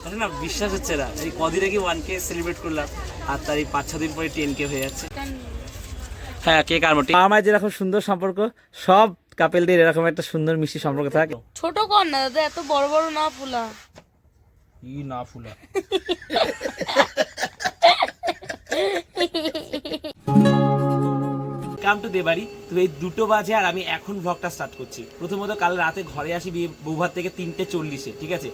না বিশ্বাস হচ্ছে না। এই কদিন আগে ওয়ান কে সেলিব্রেট করলাম আর তার এই পাঁচ ছ দিন পরে টেন কে হয়ে যাচ্ছে। হ্যাঁ কে কার মোটে আমার যেরকম সুন্দর সম্পর্ক সব কাপেলদের এরকম একটা সুন্দর মিষ্টি সম্পর্ক থাকে। ছোট কর না দাদা এত বড় বড় না ফুলা। ই না ফুলা। কাম টু দে বাড়ি তো এই দুটো বাজে আর আমি এখন ভ্লগটা স্টার্ট করছি। প্রথমত কাল রাতে ঘরে আসি বিয়ে বৌভাত থেকে তিনটে চল্লিশে ঠিক আছে?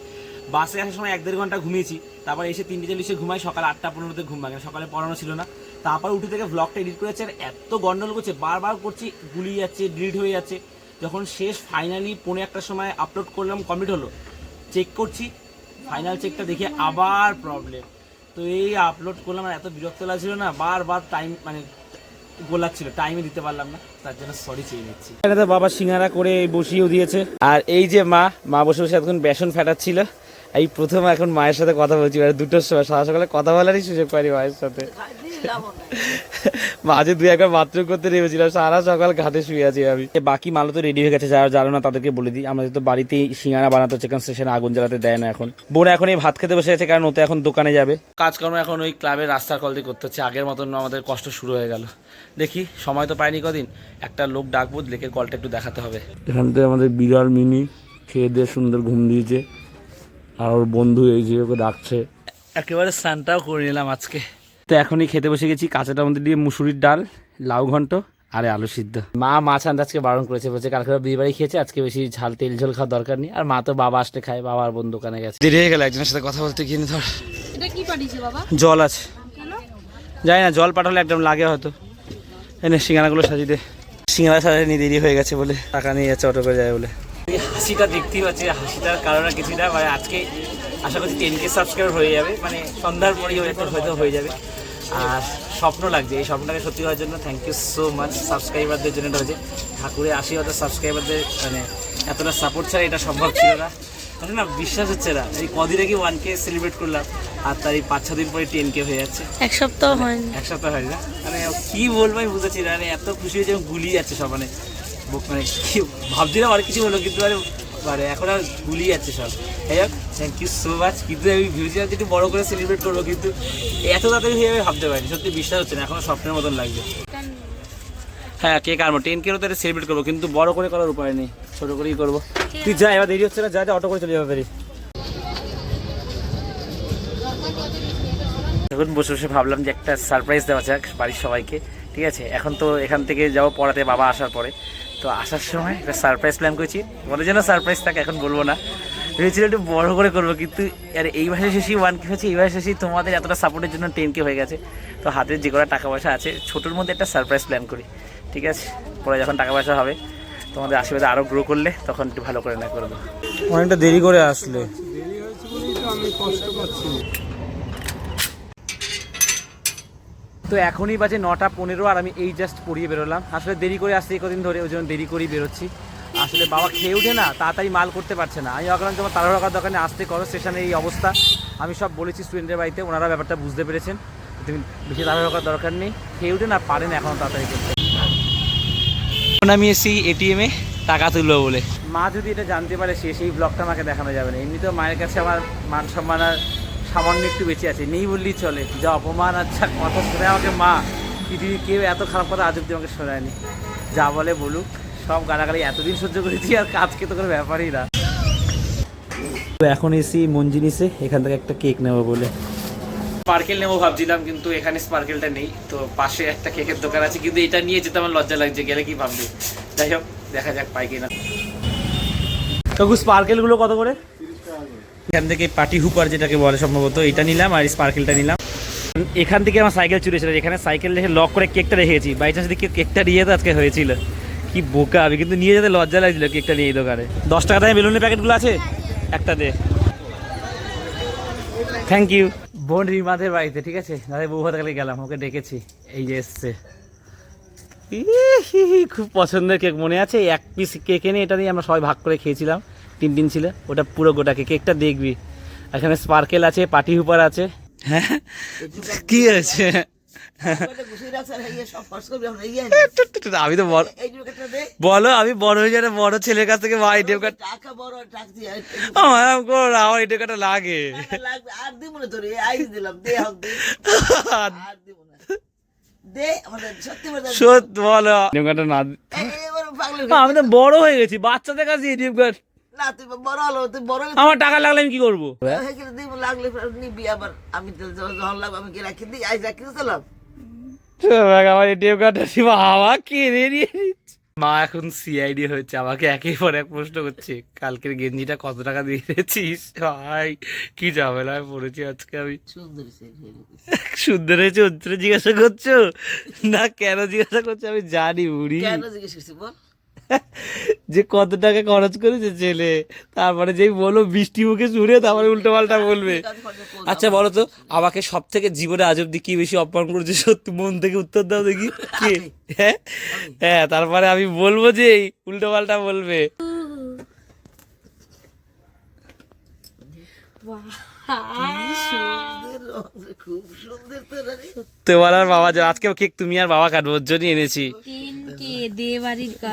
বাসে আসার সময় এক দেড় ঘণ্টা ঘুমিয়েছি, তারপর এসে তিনটে চল্লিশে ঘুমাই, সকাল আটটা পনেরোতে ঘুম ভাঙে, সকালে পড়ানো ছিল না। তারপর উঠে থেকে ভ্লগটা এডিট করেছে আর এত গন্ডল করছে, বারবার করছি, গুলিয়ে যাচ্ছে ডিলিট হয়ে যাচ্ছে। যখন শেষ ফাইনালি পৌনে একটার সময় আপলোড করলাম কমপ্লিট হলো চেক করছি ফাইনাল চেকটা দেখে, আবার প্রবলেম তো এই আপলোড করলাম আর এত বিরক্ত লাগছিল না, বারবার টাইম মানে গোলাচ্ছিল টাইমে দিতে পারলাম না, তার জন্য সরি চেয়ে নিচ্ছি। এখানে তো বাবা সিঙ্গারা করে বসিয়েও দিয়েছে। আর এই যে মা মা বসে বসে এতক্ষণ বেসন ফেটাচ্ছিল। এই প্রথম এখন মায়ের সাথে কথা বলছি আর দুটোর সময়, সারা সকালে কথা বলারই সুযোগ পাইনি মায়ের সাথে। মাঝে দুই একবার বাথরুম করতে নেমেছিলাম, সারা সকাল ঘাটে শুয়ে আছি আমি। বাকি মালও তো রেডি হয়ে গেছে, যারা জানো না তাদেরকে বলে দিই। আমাদের তো বাড়িতেই সিঙ্গারা বানাতে কারণ স্টেশনে আগুন জ্বালাতে দেয় না এখন। বোন এখন এই ভাত খেতে বসে আছে, কারণ ওতে এখন দোকানে যাবে। কাজকর্ম এখন ওই ক্লাবের রাস্তার কল দিয়ে করতে হচ্ছে। আগের মতন আমাদের কষ্ট শুরু হয়ে গেল। দেখি, সময় তো পাইনি কদিন। একটা লোক ডাকবো, লেকের কলটা একটু দেখাতে হবে। এখান থেকে আমাদের বিড়াল মিনি খেয়ে দিয়ে সুন্দর ঘুম দিয়েছে। আর ওর বন্ধু এই যে ওকে ডাকছে। একেবারে স্নানটাও করে নিলাম আজকে। তো এখনই খেতে বসে গেছি কাঁচাটার মধ্যে দিয়ে মুসুরির ডাল লাউ ঘন্ট আর আলু সিদ্ধ। মা মাছ আনতে আজকে বারণ করেছে বলছে কালকে বিয়ে বাড়ি খেয়েছে আজকে বেশি ঝাল তেল ঝোল খাওয়ার দরকার নেই। আর মা তো বাবা আসলে খায় বাবা আর বোন দোকানে গেছে। দেরি হয়ে গেল একজনের সাথে কথা বলতে গিয়ে ধর। এটা কি পাঠিয়েছে বাবা? জল আছে। যাই না জল পাঠালে একদম লাগে হয়তো। এনে সিঙ্গারাগুলো সাজিয়ে দে। সিঙ্গারা সাজিয়ে নিয়ে দেরি হয়ে গেছে বলে। টাকা নিয়ে যাচ্ছে অটো করে যায় বলে। হাসিটা দেখতেই পাচ্ছি হাসিটার কারণ আর কিছু না মানে আজকে আশা করছি টেন কে সাবস্ক্রাইবার হয়ে যাবে মানে সন্ধ্যার পরেই হয়তো হয়তো হয়ে যাবে। আর স্বপ্ন লাগছে এই স্বপ্নটাকে সত্যি হওয়ার জন্য থ্যাংক ইউ সো মাচ সাবস্ক্রাইবারদের জন্য এটা হয়েছে। ঠাকুরের আশীর্বাদ সাবস্ক্রাইবারদের মানে এতটা সাপোর্ট ছাড়া এটা সম্ভব ছিল না। মানে না বিশ্বাস হচ্ছে না এই কদিন আগে ওয়ান কে সেলিব্রেট করলাম আর তার এই পাঁচ ছ দিন পরে টেন কে হয়ে যাচ্ছে। এক সপ্তাহ হয়নি। এক সপ্তাহ হয় না। মানে কি বলব আমি বুঝেছি না মানে এত খুশি হয়েছে গুলিয়ে যাচ্ছে সব মানে মানে কি ভাবছিলাম আর কিছু হলো, কিন্তু মানে মানে এখন আর গুলিয়ে যাচ্ছে সব। যাই হোক থ্যাংক ইউ সো মাচ কিন্তু আমি ভেবেছিলাম একটু বড় করে সেলিব্রেট করব, কিন্তু এত তাড়াতাড়ি হয়ে যাবে ভাবতে পারিনি। সত্যি বিশ্বাস হচ্ছে না, এখনও স্বপ্নের মতন লাগবে হ্যাঁ কেক আনব টেন কেও তো সেলিব্রেট করব, কিন্তু বড় করে করার উপায় নেই। ছোট করেই করব। তুই যা, এবার দেরি হচ্ছে না, যা যা অটো করে চলে যাবে, বেরিয়ে। এখন বসে বসে ভাবলাম যে একটা সারপ্রাইজ দেওয়া যাক বাড়ির সবাইকে, ঠিক আছে? এখন তো এখান থেকে যাব, পড়াতে বাবা আসার পরে। তো আসার সময় একটা সারপ্রাইজ প্ল্যান করেছি। তোমাদের জন্য সারপ্রাইজ থাকে এখন বলব না। ভেবেছিলাম একটু বড় করে করব কিন্তু আর এই মাসে শেষেই ওয়ান কে হয়েছে এই মাসে শেষেই তোমাদের এতটা সাপোর্টের জন্য টেন কে হয়ে গেছে। তো হাতের যে কটা টাকা পয়সা আছে ছোটোর মধ্যে একটা সারপ্রাইজ প্ল্যান করি ঠিক আছে? পরে যখন টাকা পয়সা হবে তোমাদের আশীর্বাদ আরও গ্রো করলে তখন একটু ভালো করে না করব। অনেকটা দেরি করে আসলে। তো এখনই বাজে নটা পনেরো আর আমি এই জাস্ট পড়িয়ে বেরোলাম। আসলে দেরি করে আসতে কদিন ধরে, ওই জন্য দেরি করেই বেরোচ্ছি। আসলে বাবা খেয়ে উঠে না, তাড়াতাড়ি মাল করতে পারছে না। আমি ভাবলাম তোমার তাড়াহুড়া করার দোকানে আসতে করো স্টেশনে এই অবস্থা। আমি সব বলেছি স্টুডেন্টের বাড়িতে, ওনারা ব্যাপারটা বুঝতে পেরেছেন। তুমি বেশি তাড়াহুড়া করার দরকার নেই। খেয়ে উঠে না পারেন এখন তাড়াতাড়ি করতে। আমি এসি এটিএমে টাকা তুলবো বলে। মা যদি এটা জানতে পারে, সে সেই ব্লগটা আমাকে দেখানো যাবে না। এমনিতেও মায়ের কাছে আমার মান সম্মান আর সামান্য একটু বেঁচে আছে নেই বললেই চলে। যা অপমান আর যা কথা শুনে আমাকে মা পৃথিবীর কেউ এত খারাপ কথা আজ অব্দি আমাকে শোনায়নি। যা বলে বলুক সব গালাগালি এতদিন সহ্য করেছি আর কাজকে তো কোনো ব্যাপারই না। তো এখন এসি মঞ্জিনিসে এখান থেকে একটা কেক নেব বলে। স্পার্কেল নেব ভাবছিলাম কিন্তু এখানে স্পার্কেলটা নেই। তো পাশে একটা কেকের দোকান আছে কিন্তু এটা নিয়ে যেতে আমার লজ্জা লাগছে গেলে কি ভাববে? যাই হোক দেখা যাক পাই কিনা। তবু স্পার্কেলগুলো কত করে? এখান থেকে পার্টি হুপার যেটাকে বলে সম্ভবত, এটা নিলাম আর স্পার্কেলটা নিলাম। এখান থেকে আমার সাইকেল চুরি ছিল এখানে সাইকেল রেখে লক করে কেকটা রেখেছি। বাই চান্স যদি কেউ কেকটা নিয়ে আজকে হয়েছিল। কি বোকা, আমি কিন্তু নিয়ে যেতে লজ্জা লাগছিল কেকটা নিয়ে দোকানে। দশ টাকা দামে বেলুনের প্যাকেটগুলো আছে? একটা দে। থ্যাংক ইউ বোন রিমাদের বাড়িতে, ঠিক আছে? দাদা বউ ভাতে গেলাম, ওকে ডেকেছি। এই যে এসছে। খুব পছন্দের কেক মনে আছে এক পিস কেক এনে এটা নিয়ে আমরা সবাই ভাগ করে খেয়েছিলাম। তিন দিন ছিল ওটা পুরো গোটা কেক কেকটা দেখবি। এখানে স্পার্কেল আছে পার্টি হুপার আছে। হ্যাঁ? কি আছে আমি তো বড় বলো আমি বড় হয়ে যাবে বড় ছেলের কাছ থেকে মা এটিএম কার্ড টাকা বড় টাকা দিয়ে আমার এরকম করো না, আমার এটিএম কার্ডটা লাগে। সত্যি বলো। এটিএম কার্ডটা না আমি তো বড় হয়ে গেছি বাচ্চাদের কাছে এটিএম কার্ড। না তুই বড় হলো তুই বড় আমার টাকা লাগলে আমি কি করব? গেলে দিব লাগলে নিবি আবার আমি যখন লাগবে আমি কি রাখি দিই আইস রাখি দিলাম আমার এটিএম কার্ডটা সীমা হাওয়া কিনে নিয়ে মা এখন সিআইডি হয়েছে আমাকে একের পর এক প্রশ্ন করছে কালকের গেঞ্জিটা কত টাকা দিয়ে দিয়েছিস ভাই কি ঝামেলায় পড়েছি আজকে আমি। সুন্দর সুন্দর হয়েছে উত্তরে জিজ্ঞাসা করছ? না কেন জিজ্ঞাসা করছ? আমি জানি বুড়ি। কেন জিজ্ঞেস করছি বল। যে কত টাকা খরচ করেছে ছেলে? তারপরে যেই বলো বৃষ্টি মুখে শুনে তারপরে উল্টো পাল্টা বলবে। আচ্ছা বলো তো আমাকে সব থেকে জীবনে আজ অব্দি কি বেশি অপমান করেছে? সত্যি মন থেকে উত্তর দাও দেখি। কে? হ্যাঁ? হ্যাঁ তারপরে আমি বলব যে উল্টো পাল্টা বলবে। সুন্দর খুব সুন্দর তোমার আর বাবা যা- আজকে কেক তুমি আর বাবা কাটবো ওর জন্যই এনেছি।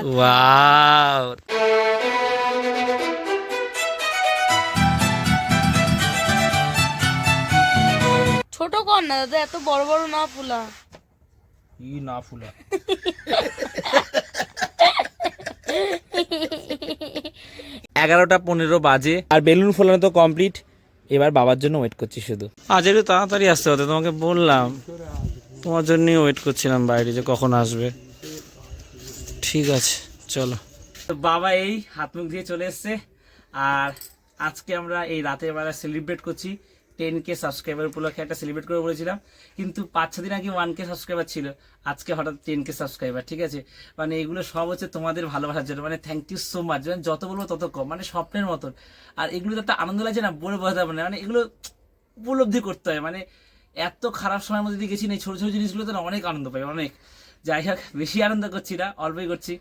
ওয়াও। ছোট কর না দাদা এত বড় বড় না ফুলা ই না ফুলা এগারোটা পনেরো বাজে আর বেলুন ফোলানো তো কমপ্লিট এবার বাবার জন্য ওয়েট করছি শুধু। আজ একটু তাড়াতাড়ি আসতে হতো তোমাকে বললাম। তোমার জন্যই ওয়েট করছিলাম বাইরে যে কখন আসবে। ঠিক আছে, চলো। বাবা এই হাত মুখ দিয়ে চলে এসছে, আর আজকে আমরা এই রাতের বেলা সেলিব্রেট করছি। টেন কে সাবস্ক্রাইবার উপলক্ষে একটা সেলিব্রেট করে বলেছিলাম। কিন্তু পাঁচ ছ দিন আগে ওয়ান কে সাবস্ক্রাইবার ছিল। আজকে হঠাৎ টেন কে সাবস্ক্রাইবার ঠিক আছে? মানে এগুলো সব হচ্ছে তোমাদের ভালোবাসার জন্য। মানে থ্যাংক ইউ সো মাচ মানে যত বলব তত কম। মানে স্বপ্নের মতন। আর এগুলো তো একটা আনন্দ লাগছে না? বলে বোঝাতে পারব না। মানে এগুলো উপলব্ধি করতে হয়। মানে এত খারাপ সময়ের মধ্যে দিয়ে গেছি না, এই ছোটো ছোটো জিনিসগুলোতে না অনেক আনন্দ পাই, অনেক। যাই হোক, বেশি আনন্দ করছি না, অল্পই করছি।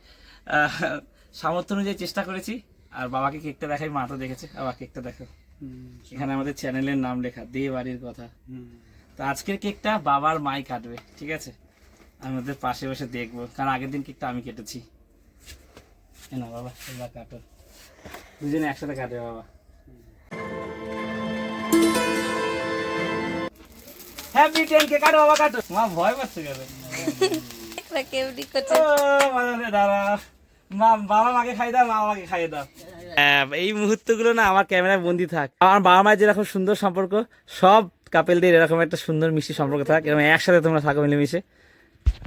সামর্থ্য অনুযায়ী চেষ্টা করেছি। আর বাবাকে কেকটা দেখাই, মা তো দেখেছে। বাবা কেকটা দেখো। এখানে আমাদের চ্যানেলের নাম লেখা দে বাড়ির কথা তো আজকের কেকটা বাবার মাই কাটবে ঠিক আছে? আমি ওদের পাশে বসে দেখব কারণ আগের দিন কেকটা আমি কেটেছি। না বাবা এবার কাটো। দুজনে একসাথে কাটবে বাবা। হ্যাপি টেন কে কাটো বাবা কাটো। মা ভয় পাচ্ছে কেন? করছে দাঁড়া। মা বাবা মাকে খাই দাও মা আমাকে খাইয়ে দাও। এই মুহূর্তগুলো না আমার ক্যামেরায় বন্দি থাক। আমার বাবা মায়ের যেরকম সুন্দর সম্পর্ক সব কাপেলদের এরকম একটা সুন্দর মিষ্টি সম্পর্ক থাক। এরকম একসাথে তোমরা থাকো মিলেমিশে।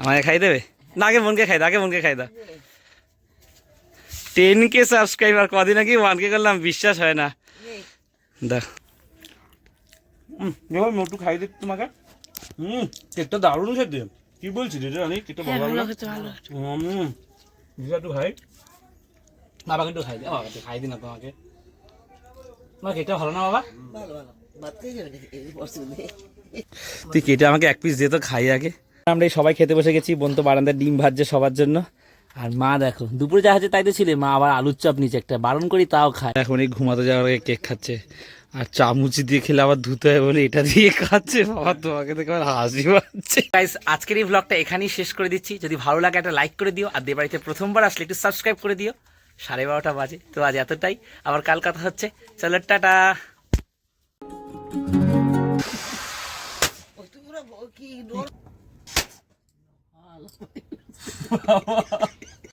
আমাকে খাই দেবে? না আগে বোনকে খাই দাও আগে বোনকে খাই দাও। টেন কে সাবস্ক্রাইবার কদিন আগে ওয়ান কে করলাম বিশ্বাস হয় না। দেখো একটু খাই দিচ্ছি তোমাকে। হুম কেকটা দারুণ খেতে। কি বলছি রে? রানি কেকটা ভালো লাগল হুম দিদা একটু খাই। বাবাকে একটু খাই দে বাবা একটু খাই দি না তোমাকে। তোমার কেকটা ভালো না বাবা? ভালো তুই কেটে আমাকে এক পিস দে তো খাই আগে। আমরা এই সবাই খেতে বসে গেছি বোন তো বারান্দায় ডিম ভাজছে সবার জন্য। আর মা দেখো দুপুরে যা হচ্ছে তাই তো ছিলে। মা আবার আলুর চাপ নিচে একটা বারণ করি তাও খায়। এখন এই ঘুমাতে যাওয়ার আগে কেক খাচ্ছে। আর চামুচি দিয়ে খেলে আবার ধুতে হয় বলে এটা দিয়ে খাচ্ছে। বাবা তোমাকে দেখে আমার হাসি পাচ্ছে। গাইস আজকের এই ব্লগটা এখানেই শেষ করে দিচ্ছি। যদি ভালো লাগে একটা লাইক করে দিও আর দেবাড়িতে প্রথমবার আসলে একটু সাবস্ক্রাইব করে দিও। সাড়ে বারোটা বাজে তো আজ এতটাই। আবার কাল কথা হচ্ছে। চলো টাটা। ও, তুই পুরো কি